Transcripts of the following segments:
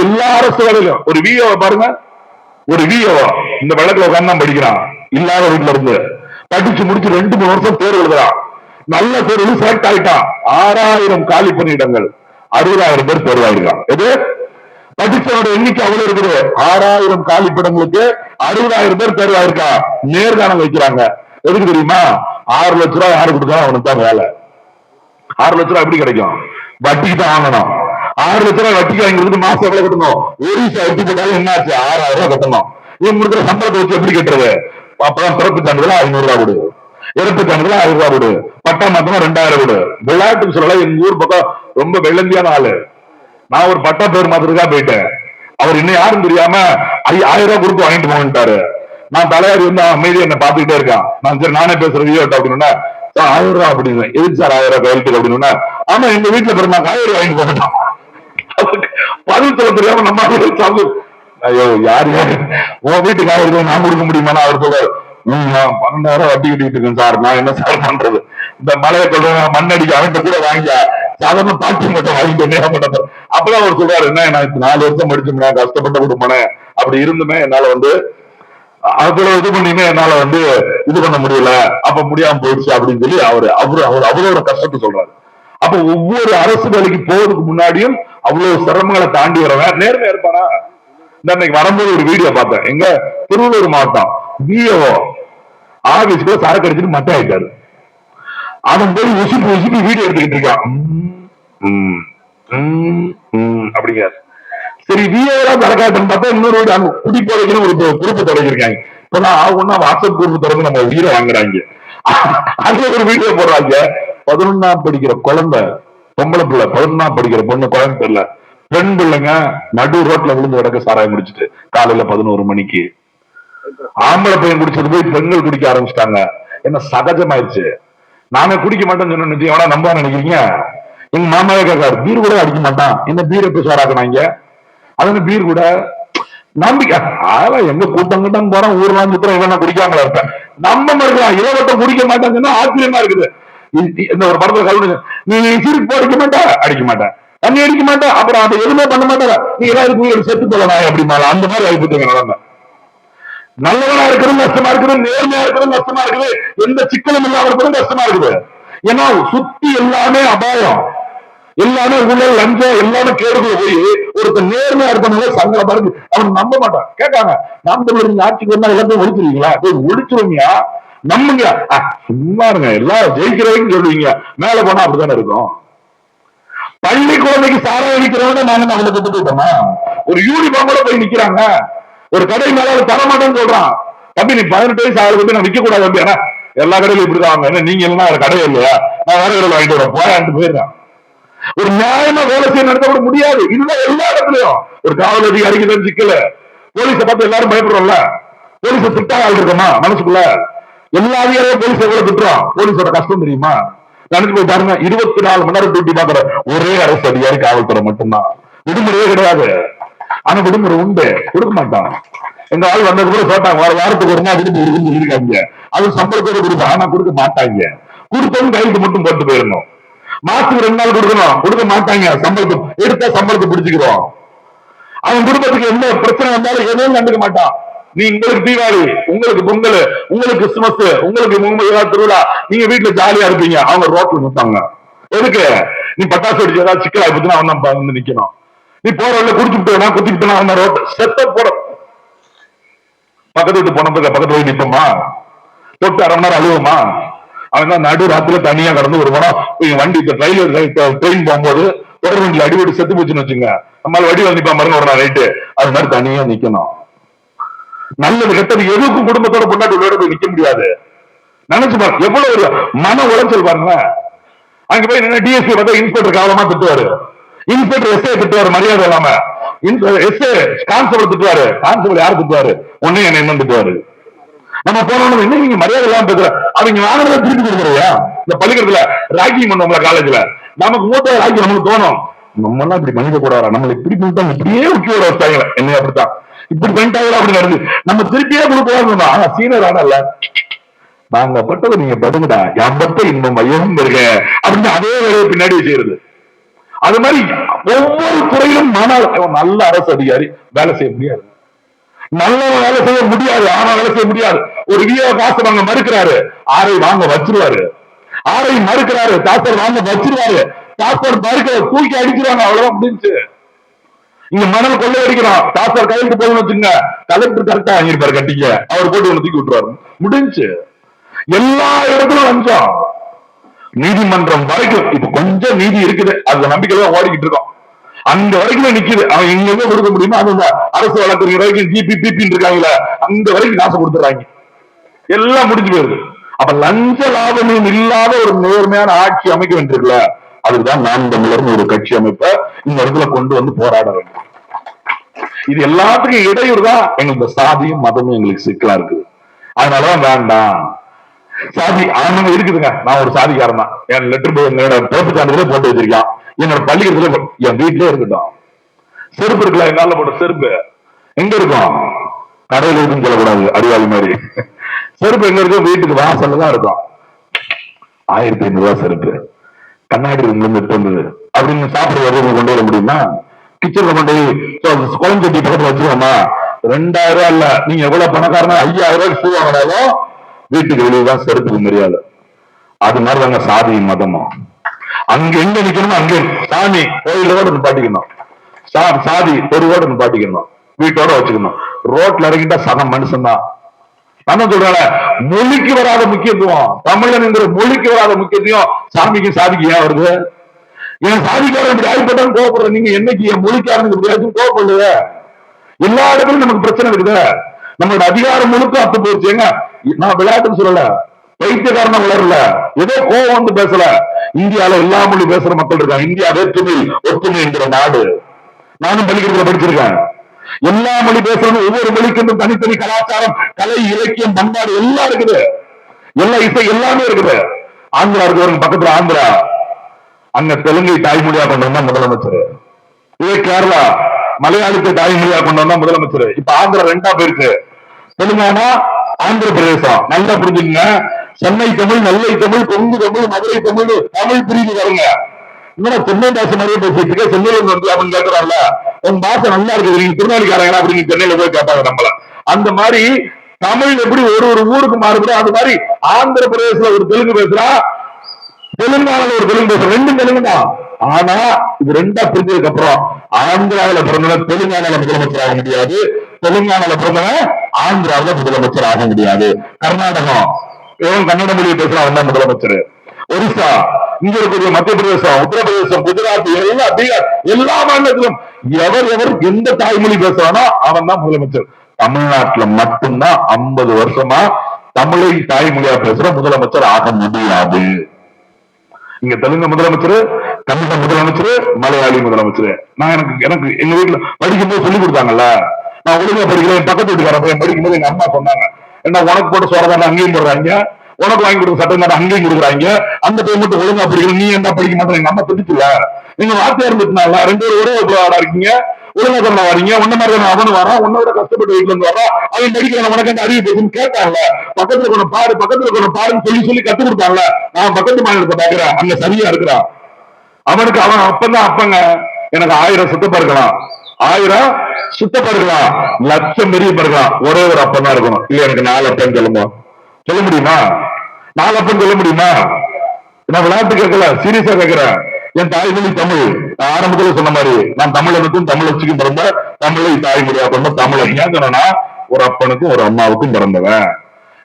எல்லா அரசு வேலையிலும். ஒரு விஓ பாருங்க. ஒரு விஓ இந்த வழக்குல உட்காந்து தான் படிக்கிறான். இல்லாத வீட்டுல இருந்து. படிச்சு முடிச்சு ரெண்டு மூணு வருஷம் தேர்வு எழுதுறான். நல்ல தேர்வு செலக்ட் ஆயிட்டான். ஆறாயிரம் காலி பணியிடங்கள். அறுபதாயிரம் பேர் தேர்வாயிருக்கான் எது? படிச்சவரோட எண்ணிக்கை அவ்வளவு இருக்குது. ஆறாயிரம் காலிப்பிடங்களுக்கு அறுபதாயிரம் பேர் தேர்வாயிருக்கா நேர்காணல் வைக்கிறாங்க. எதுக்கு தெரியுமா? ஆறு லட்ச ரூபாய் யாரு கொடுத்தா அவனுக்கு தான் வேலை. ஆறு லட்ச ரூபாய் எப்படி கிடைக்கும்? வட்டிக்கு தான் வாங்கணும். ஆறு லட்ச ரூபாய் வட்டிக்கு வாங்கிறதுக்கு மாசம் எவ்வளவு கட்டணும்? ஒரிசா வட்டி போட்டாலும் என்ன ஆச்சு? ஆறாயிரம் ரூபாய் கட்டணும். இவங்க கொடுக்குற சம்பளத்தை வச்சு எப்படி கட்டுறது? அப்பதான் பிறப்பு சான்றிதழ் ஐநூறு ரூபாய் கொடு. இறப்பு சான்றிதழ் ஆயிரம் ரூபாய் கொடு. பட்டா மாத்தமா ரெண்டாயிரம் கொடு. விளையாட்டுக்கு சொல்லல எங்க ஊர் பக்கம் ரொம்ப வெள்ளந்தியான ஆளு. நான் ஒரு பட்டா பேர் மாத்திரக்கா போயிட்டேன். அவர் இன்னும் யாரும் தெரியாம ஆயிரம் ரூபாய் கொடுத்து வாங்கிட்டு போகட்டாரு நான் தலையாரி வந்து அமைதியை அமைதியா என்ன பாத்துக்கிட்டே இருக்கான். நான் சரி நானே பேசுறது அப்படின்னா சார் ஆயிரம் ரூபாய் அப்படின்னு எதுக்கு சார் ஆயிரம் ரூபாய் கையெழுத்து அப்படின்னு ஆமா எங்க வீட்டுல பெருமா காய்கறி வாங்கிட்டு போகட்டான் பதில் சொல்ல தெரியாம நம்ம சாப்பிடு ஐயோ யாரு யாரு? உன் வீட்டுக்கு காய்கறி நான் கொடுக்க முடியுமா அவர் சொல்றாரு. "ம், நான் பன்னெண்டாயிரம் வட்டி கட்டிட்டு இருக்கேன் சார். நான் என்ன சார் பண்றது? இந்த மலையை சொல்றேன் மண்ணடிக்க அவன்கிட்ட கூட வாங்கியா சாதாரண பாட்டி மட்டும் வாங்கிட்டு என்ன பண்ண அப்பதான் அவர் சொல்றாரு என்ன நான் இப்ப நாலு வருஷம் படிச்சுமே கஷ்டப்பட்ட குடும்பனே அப்படி இருந்துமே என்னால வந்து அதுல இது பண்ணியுமே என்னால வந்து இது பண்ண முடியல. அப்ப முடியாம போயிடுச்சு அப்படின்னு சொல்லி அவரு அவரு அவர் அவரோட கஷ்டத்தை சொல்றாரு. அப்ப ஒவ்வொரு அரசு வேலைக்கு போறதுக்கு முன்னாடியும் அவ்வளவு சிரமங்களை தாண்டி வரவன் நேர்மையா இருப்பானா இந்த அன்னைக்கு வரும்போது ஒரு வீடியோ பார்த்தேன். எங்க? திருவள்ளூர் மாவட்டம். பிஓ ஆபீஸ்க்குள்ள சரக்கு அடிச்சுட்டு மட்டை ஆயிட்டாரு. அவன் போய் உசுப்பு உசுப்பு வீடியோ எடுத்துக்கிட்டு இருக்கான். அப்படிங்கிறார். சரி விஏலாம் தரக்காட்டுன்னு பார்த்தா இன்னொரு வீடு அங்க குடி போதைக்குன்னு ஒரு குரூப் தொடங்கியிருக்காங்க. இப்ப நான் ஆகும்னா வாட்ஸ்அப் குரூப் தொடர்ந்து நம்ம உயிரை வாங்குறாங்க. அதுல ஒரு வீடியோ போடுறாங்க. பதினொன்னாம் படிக்கிற குழந்தை பொம்பளை பிள்ளை பதினொன்னாம் படிக்கிற பொண்ணு குழந்தை தெரியல. பெண் பிள்ளைங்க நடு ரோட்ல விழுந்து கிடக்க சாராயம் குடிச்சிட்டு காலையில பதினோரு மணிக்கு. ஆம்பளை பையன் குடிச்சது போய் பெண்கள் குடிக்க ஆரம்பிச்சிட்டாங்க. என்ன சகஜமாயிருச்சு. நானே குடிக்க மாட்டேன்னு சொன்ன நிச்சயம் எவனா நம்ப நினைக்கிறீங்க? எங்க மாமாவே கேட்காரு பீர் கூட அடிக்க மாட்டான். என்ன பீர் எப்படி சாராக்குனாங்க அதுன்னு பீர் கூட? நம்பிக்கை. அதெல்லாம் எங்க கூட்டம் கூட்டம் போறோம் ஊர்லாம் சுத்தம் இவன் குடிக்காமல இருப்பேன்? நம்ம இருக்கலாம் இளவட்டம் குடிக்க மாட்டாங்கன்னா ஆச்சரியமா இருக்குது. இந்த ஒரு படத்துல கல்வி நீ சிரிப்பு அடிக்க மாட்டா? அடிக்க மாட்டேன் தண்ணி அடிக்க மாட்டேன் அப்புறம் அதை எதுவுமே பண்ண மாட்டேன் நீ எல்லாருக்கும் உயிர் செத்து போகலாம் அப்படிமா அந்த மாதிரி ஆகிப்போச்சுங்க நடந்த நல்லவனா இருக்கிறது கஷ்டமா இருக்குது நேர்மையா இருக்கிறது கஷ்டமா இருக்குது எந்த சிக்கலும் இல்லாம இருக்கிறது கஷ்டமா இருக்குது. ஏன்னா சுத்தி எல்லாமே அபாயம். எல்லாமே ஊழல் லஞ்சம் எல்லாமே கேடுக்குள்ள போய் ஒருத்தர் நேர்மையா இருக்கணும் சங்கடமா இருக்கு. அவன் நம்ப மாட்டான். கேட்காங்க நாம் தமிழர் நீங்க ஆட்சிக்கு வந்தா எல்லாத்தையும் ஒழிச்சிருவீங்களா? போய் ஒழிச்சிருவீங்க நம்புங்க. சும்மா இருங்க. எல்லாரும் ஜெயிக்கிறவங்க சொல்லுவீங்க. மேல போனா அப்படித்தானே இருக்கும். பள்ளி குழந்தைக்கு சாரம் அடிக்கிறவங்க நாங்க நம்மளை கொண்டு போயிட்டோமா? ஒரு யூனிஃபார்ம் கூட போய் நிக்கிறாங்க. ஒரு கடை மேல தர மாட்டேன்னு சொல்றான். தம்பி நீ பதினெட்டு வயசு ஆறு வந்து நான் விற்க கூடாது தம்பி. ஏன்னா எல்லா கடையிலும் இப்படிதான் வாங்க. என்ன நீங்க எல்லாம் கடையே கடை இல்லையா? நான் வேற கடையில் வாங்கிட்டு வரேன். போயான்ட்டு போயிடுறேன். ஒரு நியாயமா வேலை செய்ய நடத்த கூட முடியாது. இதுதான் எல்லா இடத்துலயும். ஒரு காவல் அதிகாரிக்கு தான் சிக்கல போலீஸை பார்த்து எல்லாரும் பயப்படுறோம்ல. போலீஸை திட்டா ஆள் இருக்கமா மனசுக்குள்ள. எல்லா அதிகாரியும் போலீஸ் எவ்வளவு திட்டுறோம் போலீஸோட கஷ்டம் தெரியுமா? நினைச்சு போய் பாருங்க இருபத்தி நாலு மணி நேரம் டியூட்டி பாக்குற ஒரே அரசு அதிகாரி காவல்துறை மட்டும்தான். விடுமுறையே கிடையாது. ஆனா விடுமுறை உண்டு. கொடுக்க மாட்டான். எங்க ஆள் வந்தது கூட போட்டாங்க வார வாரத்துக்கு ஒரு நாள் விடுப்பு இருக்குன்னு சொல்லியிருக்காங்க. அது சம்பளத்தோட கொடுத்தா ஆனா கொடுக்க மாட்டாங்க. கொடுத்தவங்க கைக்கு மட்டும் போட்டு போயிடணும். மாசத்துக்கு ரெண்டு நாள் கொடுக்கணும். கொடுக்க மாட்டாங்க. சம்பளத்தை எடுத்தா சம்பளத்தை பிடிச்சுக்கிறோம் அவன் குடும்பத்துக்கு என்ன பிரச்சனை வந்தாலும் எதுவும் கண்டுக்க மாட்டான். நீ உங்களுக்கு தீபாவளி உங்களுக்கு பொங்கல் உங்களுக்கு கிறிஸ்துமஸ் உங்களுக்கு முகமது ஏதாவது திருவிழா நீங்க வீட்டுல ஜாலியா இருப்பீங்க. அவங்க ரோட்ல நிற்பாங்க எதுக்கு? நீ பட்டாசு வெடிச்சு ஏதாவது சிக்கல் ஆயிடுச்சுன்னா அவன் தான் வந்து நிக்கணும். நீ போற வழியில குடிச்சுட்டு வேணா குத்திக்கிட்டு அவன் ரோட் செத்த போட பக்கத்து வீட்டு போன பக்கத்துல போய் நிப்போமா? தொட்டு அரை மணி நேரம் அழுவுமா? அவன் தான் நடு ராத்துல தனியா கடந்து வருவானா? மரம் இவங்க வண்டி ரயில்வே ட்ரெயின் போகும்போது தொடர் வண்டியில் அடிபடி செத்து போச்சுன்னு வச்சுங்க நம்மளால வடி வந்து நிப்பா மருந்து ரைட்டு. அது மாதிரி தனியா நிக்கணும். நல்லது கெட்டது எதுக்கும் குடும்பத்தோட பொண்டாட்டி போய் நிக்க முடியாது. நினைச்சு பாருங்க எவ்வளவு ஒரு மன உளைச்சல் பாருங்க அங்க போய் என்ன டிஎஸ்பி பார்த்தா இன்ஸ்பெக்டர் காவலமா திட்டுவாரு. இன்ஸ்பெக்டர் எஸ்ஏ திட்டுவாரு மரியாதை இல்லாம. எஸ்ஏ கான்ஸ்டபிள் திட்டுவாரு. கான்ஸ்டபிள் யார் திட்டுவாரு? ஒன்னும் என்ன என்ன திட்டுவாரு. நம்ம போனோம் என்ன நீங்க மரியாதை இல்லாம பேசுற? அவங்க வாங்கினதை திருப்பி கொடுக்குறியா? இந்த பள்ளிக்கூடத்துல ராக்கிங் பண்ணுவோம்ல காலேஜ்ல நமக்கு மூத்த ராக்கி நமக்கு தோணும். நம்ம எல்லாம் இப்படி மனித கூட வரா நம்மள இப்படி பண்ணிட்டாங்க இப்படியே உச்சி விட வச்சாங்க என்ன அப்படித்தான். இப்படி பண்ணிட்டாங்களா அப்படி நடந்து நம்ம திருப்பியே கொடுக்கலாம் ஆனா சீனியர் ஆனல்ல. நாங்க பட்டது நீங்க படுங்கடா. என் இன்னும் மையம் இருக்க அப்படின்னு அதே வேலையை பின்னாடி செய்யறது. அது மாதிரி ஒவ்வொரு துறையிலும் ஆனால் நல்ல அரசு அதிகாரி வேலை செய்ய முடியாது. நல்ல வேலை செய்ய முடியாது ஆனா வேலை செய்ய முடியாது. ஒரு விஓ காசு வாங்க மறுக்கிறாரு ஆரை வாங்க வச்சிருவாரு. ஆரை மறுக்கிறாரு தாசர் வாங்க வச்சிருவாரு. தாசர் மறுக்கிற தூக்கி அடிக்கிறாங்க அவ்வளவுதான் முடிஞ்சு. இங்க மணல் கொள்ளை அடிக்கிறோம் தாசர் கையெழுத்து போகணும்னு வச்சுங்க கலெக்டர் கரெக்டா வாங்கியிருப்பாரு கட்டிக்க. அவர் போட்டு ஒண்ணு தூக்கி விட்டுருவாரு. முடிஞ்சு. எல்லா இடத்துலும் லஞ்சம் நீதிமன்றம் வரைக்கும் இப்ப கொஞ்சம் நீதி இருக்குது. அது நம்பிக்கையில தான் ஓடிக்கிட்டு இருக்கோம். அந்த வரைக்கும் நிக்குது. அவன் இங்க எங்க கொடுக்க முடியுமோ அந்த அரசு வழக்கறிஞர் வரைக்கும் ஜிபி பிபின்னு இருக்காங்களே அந்த வரைக்கும் காசு கொடுத்துறாங்க எல்லாம் முடிஞ்சு போயிருது. அப்ப லஞ்ச லாபமும் இல்லாத ஒரு நேர்மையான ஆட்சி அமைக்க வேண்டியிருக்கல அதுக்குதான் நாம் தமிழர்னு ஒரு கட்சி அமைப்ப இந்த இடத்துல கொண்டு வந்து போராட வேண்டும். இது எல்லாத்துக்கும் இடையூறு தான் எங்களுக்கு இந்த சாதியும் மதமும் எங்களுக்கு சிக்கலா இருக்குது. அதனாலதான் வேண்டாம். சாதி ஆனவங்க இருக்குதுங்க. நான் ஒரு சாதிக்காரன் தான். என் லெட்டர் என்னோட பிறப்பு சான்றிதழே போட்டு வச்சிருக்கான். என்னோட பள்ளிக்கூடத்துல என் வீட்லயே இருக்கட்டும். செருப்பு இருக்குல்ல என்னால போட்ட செருப்பு? எங்க இருக்கும்? கடையில இருக்குன்னு சொல்லக்கூடாது அறிவாளி மாதிரி. செருப்பு எங்க இருக்கும் வீட்டுக்கு வாசல்ல தான் இருக்கும். ஆயிரத்தி ஐநூறு ரூபாய் செருப்பு. கண்ணாடி ரூம்ல இருந்து எடுத்து வந்தது. அப்படின்னு சாப்பிடுற கொண்டு வர முடியுமா? கிச்சன்ல கொண்டு போய் குழம்பு சட்டி பக்கத்துல வச்சிருவோமா ரெண்டாயிரம் ரூபாய் இல்ல. நீங்க எவ்வளவு பணக்காரனா? ஐயாயிரம் ரூபாய்க்கு ஷூ வாங்கினாலும் வீட்டுக்கு வெளியே தான் செருப்புக்கு மரியாதை. அது மாதிரி தாங்க சாதி மதமும் அங்க எங்க நிக்கணுமோ அங்க சாமி கோயிலோட பாட்டிக்கணும் சா- சாதி தெருவோட பாட்டிக்கணும் வீட்டோட வச்சுக்கணும். ரோட்ல இறங்கிட்டா சதம் மனுஷன் தான் சொல்றாங்க சொல்றேன் மொழிக்கு வராத முக்கியத்துவம். தமிழன்ங்கிற மொழிக்கு வராத முக்கியத்துவம் சாமிக்கு சாதிக்கு ஏன் வருது? என் சாதிக்காரன் இப்படி ஆகிப்பட்டாலும் கோவப்படுற நீங்க என்னைக்கு என் மொழிக்காரனுக்கு இப்படி ஆச்சும் கோவப்படுது எல்லா இடத்துலயும் நமக்கு பிரச்சனை இருக்குது நம்மளோட அதிகாரம் முழுக்க அத்து போச்சுங்க நான் விளையாட்டுன்னு சொல்லல. பைத்தியக்காரனா வளரல ஏதோ கோவம் வந்து பேசல. இந்தியால எல்லா மொழி பேசுற மக்கள் இருக்காங்க. இந்தியா வேற்றுமை ஒற்றுமை என்கிற நாடு. நானும் பள்ளிக்கூடத்துல படிச்சிருக்கேன். எல்லா மொழி பேசுறது ஒவ்வொரு மொழிக்கும் தனித்தனி கலாச்சாரம் கலை இலக்கியம் பண்பாடு எல்லாம் இருக்குது. எல்லா இசை எல்லாமே இருக்குது. ஆந்திரா இருக்கிறவங்க பக்கத்துல ஆந்திரா. அங்க தெலுங்கை தாய்மொழியா கொண்டு வந்தா முதலமைச்சர். இதே கேரளா மலையாளத்தை தாய்மொழியா கொண்டு வந்தா முதலமைச்சர். இப்ப ஆந்திரா ரெண்டா போயிருக்கு. தெலுங்கானா ஆந்திர பிரதேசம் நல்லா புரிஞ்சுங்க சென்னை தமிழ் நெல்லை தமிழ் கொங்கு தமிழ் மதுரை தமிழ் தமிழ் பிரிவு வருங்க இன்னும் சென்னை பாசை மாதிரியே பேசிட்டு இருக்க? சென்னையில வந்து அப்படின்னு கேட்கறான்ல உன் பாசை நல்லா இருக்குது. நீங்க திருநெல்வேலிக்காரங்களா அப்படின்னு சென்னையில போய் கேட்பாங்க நம்மள. அந்த மாதிரி தமிழ் எப்படி ஒரு ஒரு ஊருக்கு மாறுபடும் அது மாதிரி ஆந்திர பிரதேசல ஒரு தெலுங்கு பேசுறா தெலுங்கானால ஒரு தெலுங்கு பேசுற. ரெண்டும் தெலுங்கு தான். ஆனா இது ரெண்டா பிரிஞ்சதுக்கு அப்புறம் ஆந்திராவில பிறந்தவன் தெலுங்கானால முதலமைச்சர் ஆக முடியாது. தெலுங்கானால பிறந்தவன் ஆந்திராவில முதலமைச்சர் ஆக முடியாது. கர்நாடகம் இவன் கன்னட மொழியை பேசுறான் தான் முதலமைச்சர். ஒரிசா. இங்க இருக்கக்கூடிய மத்திய பிரதேசம் உத்தரப்பிரதேசம் குஜராத் எல்லாம் பீகார் எல்லா மாநிலத்திலும் எவர் எவர் எந்த தாய்மொழி பேசுறானோ அவன் தான் முதலமைச்சர். தமிழ்நாட்டுல மட்டும்தான் ஐம்பது வருஷமா தமிழை தாய்மொழியா பேசுற முதலமைச்சர் ஆக முடியாது. இங்க தெலுங்கு முதலமைச்சர் தமிழக முதலமைச்சர் மலையாளி முதலமைச்சர். நான் எனக்கு எனக்கு எங்க வீட்டுல படிக்கும்போது சொல்லி கொடுத்தாங்கல்ல? நான் ஒழுங்கா என் பக்கத்து வீட்டுக்காரன் பையன் படிக்கும்போது எங்க அம்மா சொன்னாங்க என்ன உனக்கு போட்டு சோறதான அங்கேயும் போடுறாங்க. உனக்கு வாங்கி கொடுக்க சட்டம் தானே அங்கேயும் கொடுக்குறாங்க. அந்த பையன் மட்டும் ஒழுங்கா படிக்கணும் நீ என்ன படிக்க மாட்டேன் எங்க அம்மா திட்டுச்சுல நீங்க வார்த்தையா இருந்துச்சுனால ரெண்டு பேரும் ஒரே விளையாடா இருக்கீங்க. ஒழுங்கா பண்ண வரீங்க. ஒன்ன மாதிரி தானே அவனு வரான். ஒன்ன விட கஷ்டப்பட்டு வீட்டுல இருந்து வரான். அவன் படிக்கிறான் உனக்கு அந்த அறிவு பேசுன்னு கேட்டாங்கல்ல பக்கத்துல கொண்டு பாரு பக்கத்துல கொண்டு பாருன்னு சொல்லி சொல்லி கத்து கொடுத்தாங்கல்ல நான் பக்கத்து மாநிலத்தை பாக்குறேன் அங்க சரியா இருக்கிறான். அவனுக்கு அவன் அப்பந்தான் அப்பங்க. எனக்கு ஆயிரம் சுத்தப்பா இருக்கலாம் ஆயிரம் சுத்தப்படுகளா லட்சம் பெரிய பருகலாம் ஒரே ஒரு அப்பன் தான் இருக்கணும். இல்ல எனக்கு நாலு அப்பன் சொல்லுமா? சொல்ல முடியுமா? நாலு அப்பன் சொல்ல முடியுமா? நான் விளையாட்டு கேட்கல சீரியஸா கேட்கிறேன். என் தாய்மொழி தமிழ். நான் ஆரம்பத்துல சொன்ன மாதிரி நான் தமிழனுக்கும் தமிழச்சிக்கும் பிறந்த தமிழை தாய்மொழியா பிறந்த தமிழை ஏன் சொன்னா ஒரு அப்பனுக்கும் ஒரு அம்மாவுக்கும் பிறந்தவன்.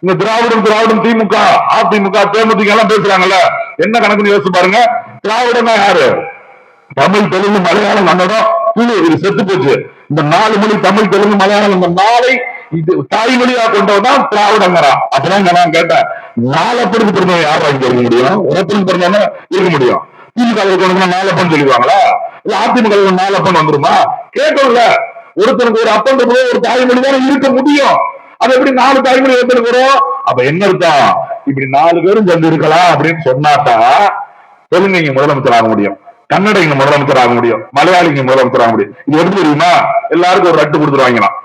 இந்த திராவிடம் திராவிடம் திமுக அதிமுக தேமுதிக எல்லாம் பேசுறாங்கல்ல என்ன கணக்குன்னு யோசிச்சு பாருங்க. திராவிடம்னா யாரு? தமிழ் தெலுங்கு மலையாளம் கன்னடம் குழு இது செத்து போச்சு. இந்த நாலு மொழி தமிழ் தெலுங்கு மலையாளம் இந்த நாளை இது தாய்மொழியா கொண்டவதான் திராவிடங்கிறான் அப்பதான் நான் கேட்டேன் நாலப்பனுக்கு பிறந்தவன் யார் வாங்கி இருக்க முடியும்? ஒருத்தருக்கு பிறந்தவன் இருக்க முடியும். திமுக கொண்டு நாலப்பன் சொல்லிடுவாங்களா? இல்ல அதிமுக நாலப்பன் வந்துருமா? கேட்கல ஒருத்தனுக்கு ஒரு அப்பன் கூட ஒரு தாய்மொழி தானே இருக்க முடியும். அது எப்படி நாலு தாய்மொழி ஒருத்தனுக்கு வரும் அப்ப என்ன இருக்கா இப்படி நாலு பேரும் சேர்ந்து இருக்கலாம் அப்படின்னு சொன்னாதான் தெலுங்கு இங்க முதலமைச்சர் ஆக முடியும். கன்னட இங்க முதலமைச்சர் ஆக முடியும் மலையாளி இங்க முதலமைச்சர் ஆக முடியும். இது எப்படி தெரியுமா? எல்லாருக்கும் ஒரு லட்டு கொடுத்துருவாங்களாம்.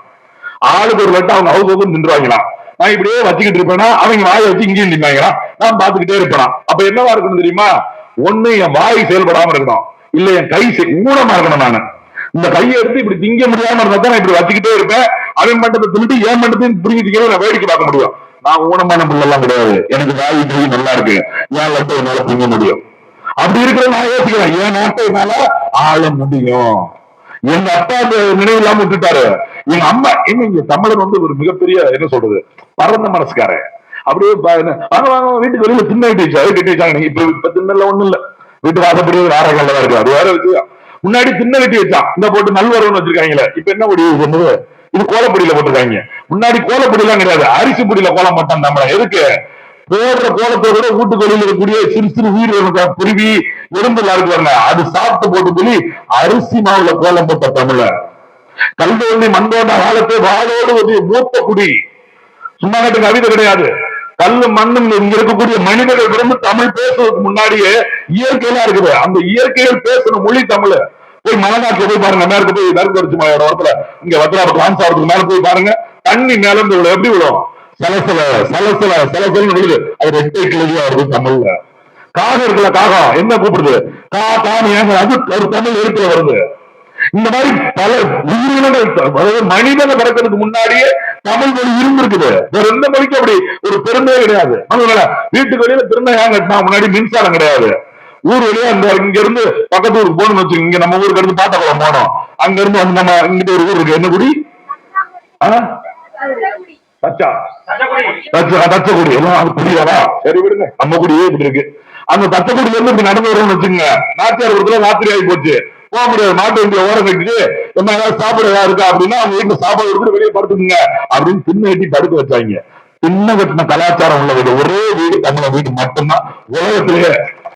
ஆளுக்கு ஒரு லட்டு அவங்க அவுக்கு ஹவுஸ் நின்றுவாங்களாம் நான் இப்படியே வச்சுக்கிட்டு இருப்பேனா? அவங்க வாயை வச்சு இங்கேயும் நின்னாங்களாம் நான் பாத்துக்கிட்டே இருப்பேனா? அப்ப என்னவா இருக்கணும் தெரியுமா? ஒண்ணு என் வாய் செயல்படாம இருக்கணும். இல்ல என் கை ஊனமா இருக்கணும் நானு. இந்த கையை எடுத்து இப்படி திங்க முடியாம இருந்தா தான் நான் இப்படி வச்சுக்கிட்டே இருப்பேன். அவன் மண்டபத்தை தின்னுட்டு ஏன் மண்டபத்தையும் புரிஞ்சுட்டு நான் வேடிக்கை பார்க்க முடியும். நான் ஊனமான பிள்ளை எல்லாம் கிடையாது. எனக்கு வாய் நல்லா இருக்கு. என் லட்டை என்னால திங்க முடியும்? அப்படி இருக்கிற நான் யோசிக்கிறேன் என் நாட்டை மேல ஆள முடியும்? எங்க அப்பா அந்த நினைவு இல்லாம விட்டுட்டாரு. எங்க அம்மா என்ன இங்க தமிழன் வந்து ஒரு மிகப்பெரிய என்ன சொல்றது? பரந்த மனசுக்காரன். அப்படியே வாங்க வாங்க வீட்டுக்கு வெளியில திண்ணை கட்டி வச்சு அது வச்சாங்க. இப்ப இப்ப திண்ணல ஒண்ணும் இல்ல. வீட்டு வாசப்படி வாரங்கள்ல தான் இருக்கு. அது வேற விஷயம் முன்னாடி திண்ணை கட்டி வச்சான். இந்த போட்டு நல்வரவுன்னு வச்சிருக்காங்களே. இப்ப என்ன முடிவு சொன்னது இது கோலப்பொடியில போட்டிருக்காங்க. முன்னாடி கோலப்பொடியெல்லாம் கிடையாது. அரிசி பொடியில கோலம் போட்டான் நம்மள எதுக்கு? போடுற கோலத்தை விட வீட்டுக்கு இருக்கக்கூடிய சிறு சிறு உயிர் குருவி எறும்புல இருக்கு பாருங்க. அது சாப்பிட்டு போட்டு சொல்லி அரிசி மாவுல கோலம் போட்ட தமிழ. கல்வெள்ளி மண்டோட காலத்தை வாழோடு ஒரு மூத்த குடி. சும்மா கட்டு கவிதை கிடையாது. கல்லு மண்ணும் இங்க இருக்கக்கூடிய மனிதர்கள் விரும்பு தமிழ் பேசுவதற்கு முன்னாடியே இயற்கையெல்லாம் இருக்குது. அந்த இயற்கையில் பேசுற மொழி தமிழ். போய் மலைநாட்டுல போய் பாருங்க. மேற்கு போய் மேற்கு தொடர்ச்சி மலையோட இடத்துல இங்க வத்திராபுரம் கான்சாரத்துக்கு மேல போய் பாருங்க. தண்ணி மேல இருந்து விழும். எப்படி விழும்? சலசல சலசல சலசலன்னு விழுது அது ரெட் கிழவியா வருது தமிழ்ல. காகம் இருக்குல்ல காகம் என்ன கூப்பிடுது? கா காணி ஏங்க அது ஒரு தமிழ் எழுத்துல வருது. இந்த மாதிரி பல உயிரினங்கள் அதாவது மனிதனை பிறக்கிறதுக்கு முன்னாடியே தமிழ் மொழி இருந்திருக்குது. வேற எந்த மொழிக்கும் அப்படி ஒரு பெருமையே கிடையாது. வீட்டுக்கு வெளியில பெருமை ஏன் கட்டினா முன்னாடி மின்சாரம் கிடையாது. ஊர் வழியா இந்த இங்க இருந்து பக்கத்து ஊருக்கு போகணும்னு வச்சு இங்க நம்ம ஊருக்கு இருந்து பாத்தக்குளம் போனோம். அங்க இருந்து வந்து நம்ம இங்கிட்ட ஒரு ஊர் இருக்கு. என்ன குடி? தச்சா. தச்ச தச்சக்குடி. எல்லாம் புரியாதா சரி விடுங்க. நம்ம குடியே இப்படி இருக்கு. அந்த தச்சக்குடியில இருந்து இப்படி நடந்து வரும்னு வச்சுங்க நாச்சியார் ராத்திரி ஆகி போச்சு. போக முடியாது. மாட்டு வண்டியை ஓரம் கட்டிட்டு என்ன ஏதாவது சாப்பிட இருக்கா? அப்படின்னா அவங்க வீட்டுல சாப்பாடு வெளியே படுத்துக்குங்க. அப்படின்னு திண்ணை கட்டி படுக்க வச்சாங்க. திண்ணை கட்டின கலாச்சாரம் உள்ள வீடு ஒரே வீடு தமிழ வீடு மட்டும்தான். உலகத்திலேயே